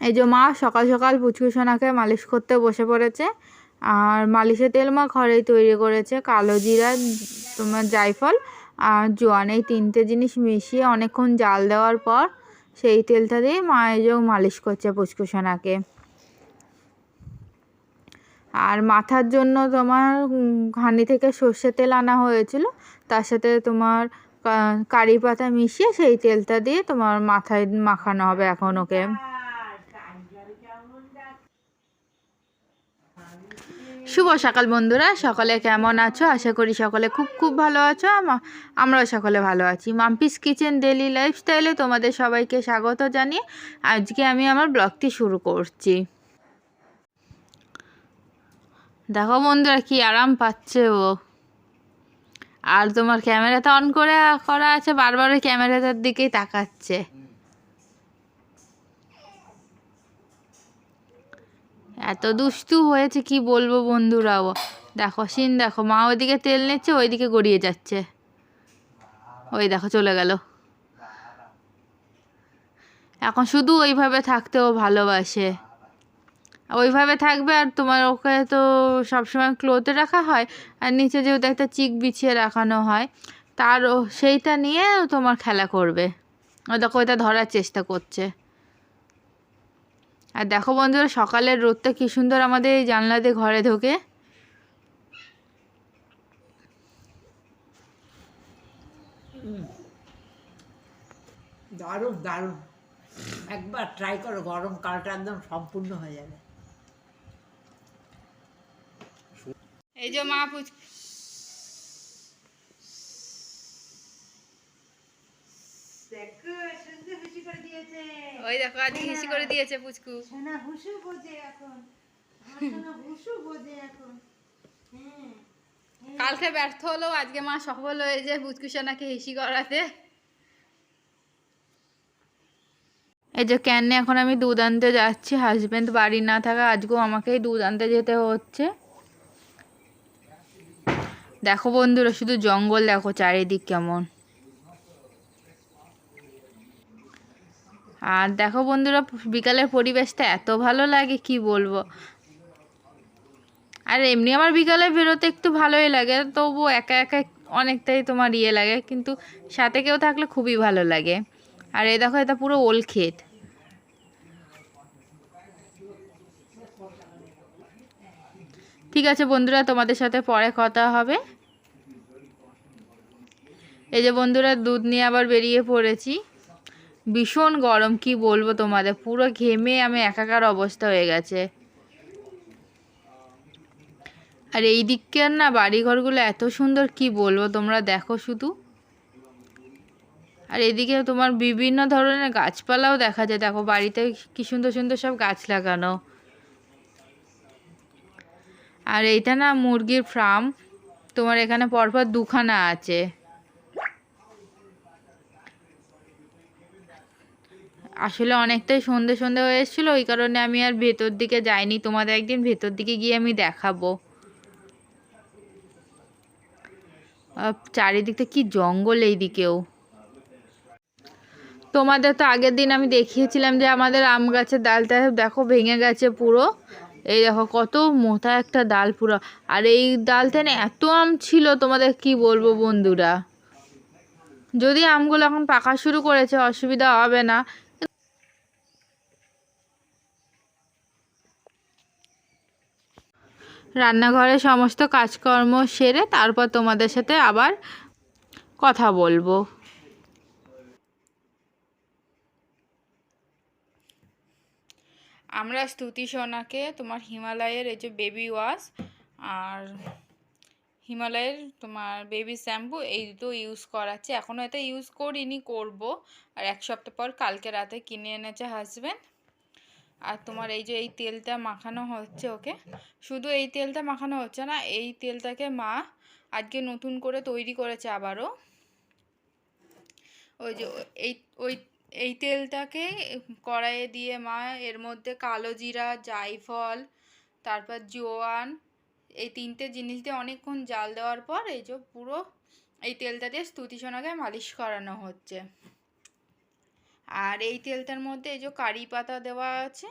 এই যে মা সকাল সকাল পুচকুসোনাকে মালিশ করতে বসে পড়েছে। আর মালিশের তেল মা ঘরেই তৈরি করেছে, কালো জিরা, তোমার জায়ফল আর জোয়ান। এই তিনটে জিনিস মিশিয়ে অনেকক্ষণ জাল দেওয়ার পর সেই তেলটা দিয়ে মা এই যে মালিশ করছে পুচকুসোনাকে আর মাথার জন্য তোমার ঘানি থেকে সর্ষে তেল আনা হয়েছিল, তার সাথে তোমার কারি পাতা মিশিয়ে সেই তেলটা দিয়ে তোমার মাথায় মাখানো হবে এখন ওকে। শুভ সকাল বন্ধুরা, সকলে কেমন আছো? আশা করি সকলে খুব খুব ভালো আছো। আমা- আমরাও সকলে ভালো আছি। মাম্পিস কিচেন ডেলি লাইফস্টাইলে তোমাদের সবাইকে স্বাগত জানিয়ে আজকে আমি আমার ব্লগটি শুরু করছি। দেখো বন্ধুরা, কি আরাম পাচ্ছে ও। আর তোমার ক্যামেরাটা অন করে করা আছে বারবার ওই ক্যামেরাটার দিকেই তাকাচ্ছে। এত দুষ্টু হয়েছে, কি বলব বন্ধুরাও? দেখো, সিন দেখো, মা ওইদিকে তেল নিচ্ছে, ওইদিকে গড়িয়ে যাচ্ছে। ওই দেখো, চলে গেল। এখন শুধু ওইভাবে থাকতেও ভালোবাসে। ওইভাবে থাকবে আর তোমার ওকে তো সবসময় ক্লোতে রাখা হয়, আর নিচে যেহেতু একটা চিক বিছিয়ে রাখানো হয়, তার সেইটা নিয়ে তোমার খেলা করবে। ও দেখো, ওইটা ধরার চেষ্টা করছে। আর দেখো বন্ধুরা সকালের রোদটা কি সুন্দর আমাদের এই জানলা দিয়ে ঘরে ঢোকে। দারুণ দারুণ। একবার ট্রাই করো গরমকালটা একদম সম্পূর্ণ হয়ে যাবে। এই যে মা পুচ দেখো সুন্দর খুশি করে দিয়েছে ওই দেখো আজ হিসি করে দিয়েছে পুচকু। সোনা হুসু বোঝে এখন। হুসু বোঝে এখন। হ্যাঁ কালকে ব্যর্থ হলো আজকে মা সফল হয়েছে পুচকু সোনাকে হিসি করাতে। এই যে ক্যানে এখন আমি দুধ আনতে যাচ্ছি। হাজব্যান্ড বাড়ি না থাকা আজকেও আমাকেই দুধ আনতে যেতে হচ্ছে। দেখো বন্ধুরা শুধু জঙ্গল দেখো চারিদিক কেমন। আর দেখো বন্ধুরা, বিকালের পরিবেশটা এত ভালো লাগে, কি বলব? আর এমনি আমার বিকালে বেরোতে একটু ভালোই লাগে তবু একা একা অনেকটাই তোমার ইয়ে লাগে, কিন্তু সাথে কেউ থাকলে খুবই ভালো লাগে। আর এই দেখো, এটা পুরো ওল ক্ষেত। ঠিক আছে বন্ধুরা, তোমাদের সাথে পরে কথা হবে। এই যে বন্ধুরা, দুধ নিয়ে আবার বেরিয়ে পড়েছি। ভীষণ গরম, কি বলব তোমাদের? পুরো ঘেমে আমি একাকার অবস্থা হয়ে গেছে। আর এই দিককার না বাড়িঘরগুলো এত সুন্দর, কি বলব তোমরা দেখো শুধু। আর এদিকে তোমার বিভিন্ন ধরনের গাছপালাও দেখা যায়। দেখো বাড়িতে কি সুন্দর সুন্দর সব গাছ লাগানো। আর এইটা না মুরগির ফার্ম তোমার এখানে পরপর দুখানা আছে। আসলে অনেকটাই সন্ধে সন্ধে হয়ে এসেছিল, ওই কারণে আমি আর ভেতর দিকে যাইনি। তোমাদের একদিন ভেতর দিকে গিয়ে আমি দেখাবো। চারিদিকটা কি জঙ্গল এই দিকেও তোমাদের তো আগের দিন আমি দেখিয়েছিলাম যে আমাদের আম গাছের ডালটা দেখো ভেঙে গেছে পুরো। এই দেখো কত মোটা একটা ডাল পুরো। আর এই ডালটা না এত আম ছিল, তোমাদের কি বলব বন্ধুরা? যদি আমগুলো এখন পাকা শুরু করেছে, অসুবিধা হবে না। রান্নাঘরে সমস্ত কাজকর্ম সেরে তারপর তোমাদের সাথে আবার কথা বলব। আমরা স্তুতি সোনাকে, তোমার হিমালয়ের এই যে বেবি ওয়াশ আর হিমালয়ের তোমার বেবি শ্যাম্পু এই দুটো ইউজ করাচ্ছে। এখনও এটা ইউজ করিনি, করব। আর এক সপ্তাহ পর কালকে রাতে কিনে এনেছে হাজব্যান্ড আর তোমার এই যে এই তেলটা মাখানো হচ্ছে ওকে, শুধু এই তেলটা মাখানো হচ্ছে না, এই তেলটাকে মা আজকে নতুন করে তৈরি করেছে আবারও। ওই যে এই, ওই, এই তেলটাকে কড়াইয়ে দিয়ে মা এর মধ্যে কালো জিরা, জায়ফল, তারপর জোয়ান, এই তিনটে জিনিস দিয়ে অনেকক্ষণ জাল দেওয়ার পর এই যে পুরো এই তেলটা দিয়ে স্তুতি সোনাকে মালিশ করানো হচ্ছে। আর এই তেলটার মধ্যে এই যে কারি পাতা দেওয়া আছে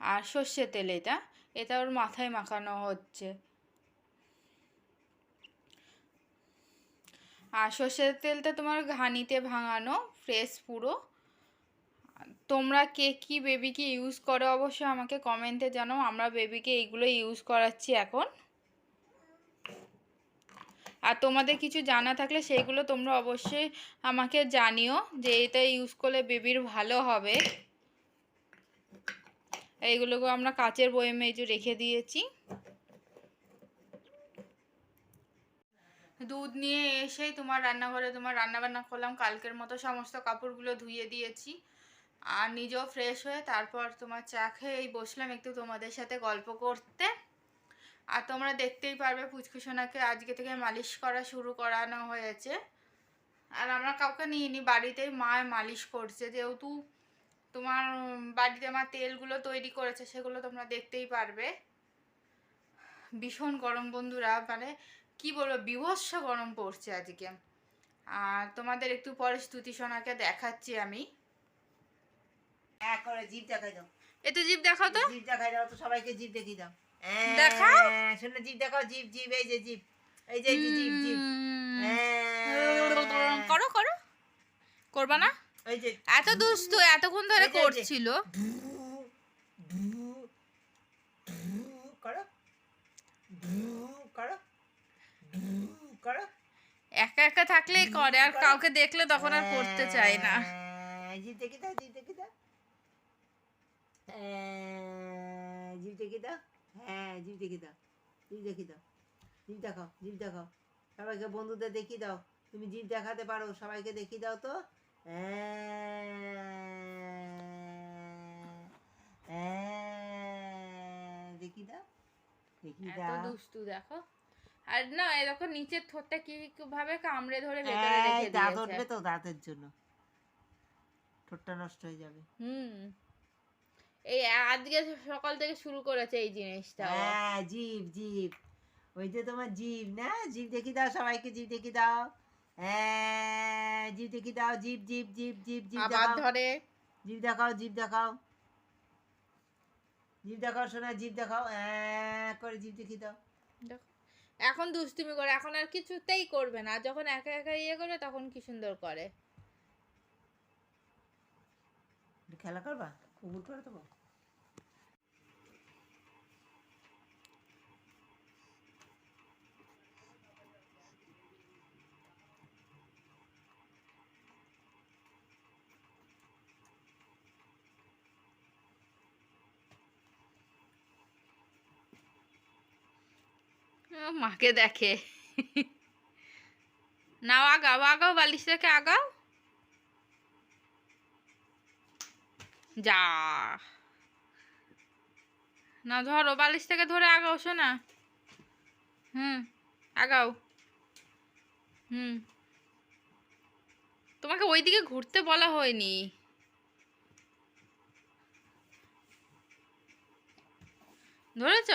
আর সর্ষের তেল এটা এটা ওর মাথায় মাখানো হচ্ছে। আর সর্ষের তেলটা তোমার ঘানিতে ভাঙানো ফ্রেশ পুরো। তোমরা কে কি বেবিকে ইউজ করো অবশ্যই আমাকে কমেন্টে জানাও, আমরা বেবিকে এইগুলো ইউজ করাচ্ছি এখন। আর তোমাদের কিছু জানা থাকলে সেইগুলো তোমরা অবশ্যই আমাকে জানিও যে এটা ইউজ করলে বেবির ভালো হবে। এইগুলোকে আমরা কাচের বয়মে এই রেখে দিয়েছি। দুধ নিয়ে এসেই তোমার রান্নাঘরে তোমার রান্না বান্না করলাম, কালকের মতো সমস্ত কাপড়গুলো ধুয়ে দিয়েছি। আর নিজেও ফ্রেশ হয়ে তারপর তোমার চা খেয়ে বসলাম একটু তোমাদের সাথে গল্প করতে। আর তোমরা দেখতেই পারবে পুচকুসোনাকে আজকে থেকে মালিশ করা শুরু করানো হয়েছে। আর আমরা কাউকে নিইনি বাড়িতেই মা মালিশ করছে। যেহেতু তোমার বাড়িতে মা তেলগুলো তৈরি করেছে সেগুলো তোমরা দেখতেই পারবে। ভীষণ গরম বন্ধুরা মানে কি বলব বিভৎস গরম পড়ছে আজকে। আর তোমাদের একটু পরে স্তুতি সোনাকে দেখাচ্ছি আমি। করে জিভ দেখাই দাও। একটু জিভ দেখাও তো। জিভ দেখাই দাও তো সবাইকে জিভ দেখিয়ে দাও। দেখাও। শোনো জিভ দেখাও জিভ জিভ এই যে জিভ এই যে এই যে জিভ জিভ উম। করো করো। করবা না? যে। এত দুষ্টু এতক্ষণ ধরে। করছিল। করো। করো। করো। একা একা থাকলেই করে আর কাউকে দেখলে তখন আর করতে চায় না। হ্যাঁ, জিভ দেখি দাও জিভ দেখি দাও হ্যাঁ, জিভ দেখি দাও হ্যাঁ জিভ দেখি দাও। জিভ দেখি দাও। জিভ দেখাও জিভ দেখাও। সবাইকে বন্ধুদের দেখিয়ে দাও। তুমি জিভ দেখাতে পারো সবাইকে দেখিয়ে দাও তো। হ্যাঁ, হ্যাঁ, দাও। দেখিয়ে দাও। দুষ্টু দেখো। আর না এরকম নিচের ঠোঁটটা কি ভাবে কামড়ে ধরে ভেতরে রেখে দাঁত উঠবে তো দাঁতের জন্য। ঠোঁটটা নষ্ট হয়ে যাবে। হুম। এই আজকে সকাল থেকে শুরু করেছে এই জিনিসটা হ্যাঁ জিভ জিভ। ওই যে তোমার জিভ না? জিভ দেখি দাও সবাইকে জিভ দেখি দাও। হ্যাঁ জিভ দেখি দাও জিভ জিভ জিভ জিভ জিভ আবার দেখাও। ধরে। জিভ দেখাও জিভ দেখাও। জিভ দেখাও শোনা জিভ দেখাও। হ্যাঁ করে জিভ দেখি দাও। দেখো। এখন দুষ্টুমি করে এখন আর কিছুতেই করবে না। আর যখন একা একা ইয়ে করে তখন কি সুন্দর করে। খেলা করবা? কুকুর করে দেবো ও, মাকে দেখে নাও আগাও আগাও বালিশ থেকে আগাও যা। না, ধরো, বালিশ থেকে ধরে আগাও শোনা হুম, আগাও। হুম। তোমাকে ওইদিকে ঘুরতে বলা হয়নি। ধরেছ?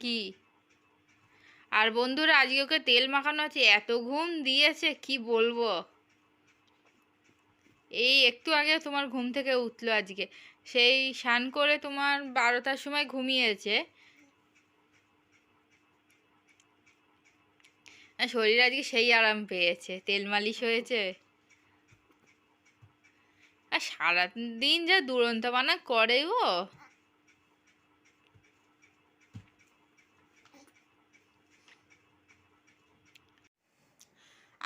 কি? আর বন্ধুরা, আজকে ওকে তেল মাখানো আছে, এত ঘুম দিয়েছে, কি বলব? এই একটু আগে তোমার ঘুম থেকে উঠল আজকে। সেই স্নান করে তোমার বারোটার সময় ঘুমিয়েছে। শরীর আজকে সেই আরাম পেয়েছে, তেল মালিশ হয়েছে। আর সারাদিন যা দুরন্ত বানা করে ও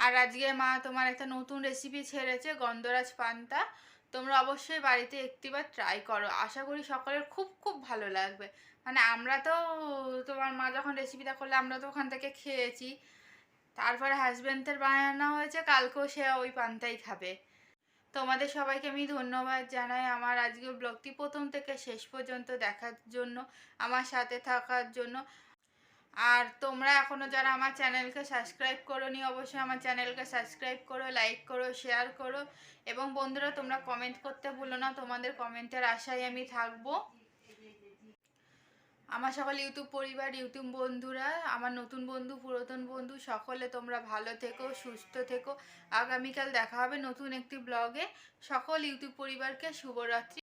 আর আজকে মা তোমার একটা নতুন রেসিপি ছেড়েছে, গন্ধরাজ পান্তা। তোমরা অবশ্যই বাড়িতে একটিবার ট্রাই করো। আশা করি সকলের খুব খুব ভালো লাগবে। মানে আমরা তো তোমার মা যখন রেসিপিটা করলে, আমরা তো ওখান থেকে খেয়েছি। তারপরে হাজব্যান্ডের বানানো হয়েছে, কালকেও সে ওই পান্তাই খাবে। তোমাদের সবাইকে আমি ধন্যবাদ জানাই। আমার আজকে ব্লগটি প্রথম থেকে শেষ পর্যন্ত দেখার জন্য, আমার সাথে থাকার জন্য। আর তোমরা এখনও যারা আমার চ্যানেলকে সাবস্ক্রাইব করো নি অবশ্যই আমার চ্যানেলকে সাবস্ক্রাইব করো, লাইক করো, শেয়ার করো এবং বন্ধুরা, তোমরা কমেন্ট করতে ভুলো না, তোমাদের কমেন্টের আশায় আমি থাকব। আমার সকল ইউটিউব পরিবার, ইউটিউব বন্ধুরা, আমার নতুন বন্ধু, পুরাতন বন্ধু, সকলে তোমরা ভালো থেকো, সুস্থ থেকো। আগামীকাল দেখা হবে নতুন একটি ব্লগে সকল ইউটিউব পরিবারকে শুভরাত্রি।